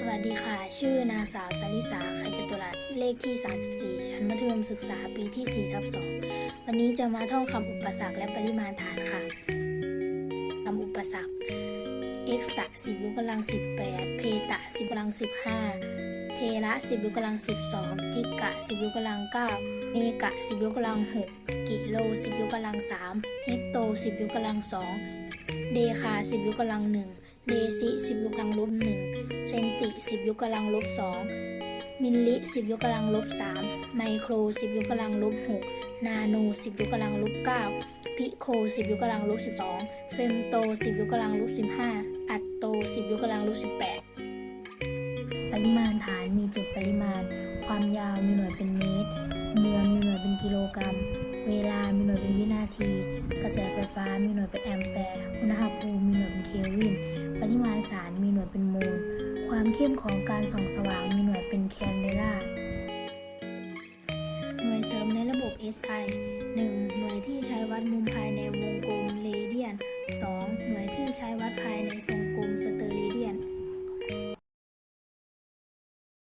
สวัสดีค่ะ ชื่อนางสาวสาริสาไขจตุรัสเลขที่ 34 ชั้นมัธยมศึกษาปีที่4ทับ2วันนี้จะมาท่องคำอุปสรรคและปริมาณฐานค่ะคำอุปสรรค x สะ10ยกกำลัง 18 เพตะ10ยกกำลัง 15 เทระ10ยกกำลัง 12 กิกะ10ยกกำลัง 9 เมกะ10ยกกำลัง 6 กิโล10ยกกำลัง 3 เฮกโต10ยกกำลัง 2 เดคา10ยกกำลัง 1 เดซิ10ยกกำลังลบ1เซนติ10ยกกำลังลบ2มิลลิ10ยกกำลังลบ3ไมโคร10ยกกำลังลบ6นาโน10ยกกำลังลบ9พิโค10ยกกำลังลบ12เฟมโต10ยกกำลังลบ15อัตโต10ยกกำลังลบ18ปริมาณฐานมี7ปริมาณ ความยาวมีหน่วยเป็นเมตร มวลมีหน่วยเป็นกิโลกรัม เวลามีหน่วยเป็นวินาที กระแสไฟฟ้ามีหน่วยเป็นแอมแปร์ อุณหภูมิมีหน่วยเป็นเคลวิน ปริมาณสารมีหน่วยเป็นโมล ความเข้มของการส่องสว่างมีหน่วยเป็นแคนเดลาหน่วยเสริมในระบบ SI 1. หน่วยที่ใช้วัดมุมภายในวงกลมเรเดียน 2. หน่วยที่ใช้วัดภายในทรง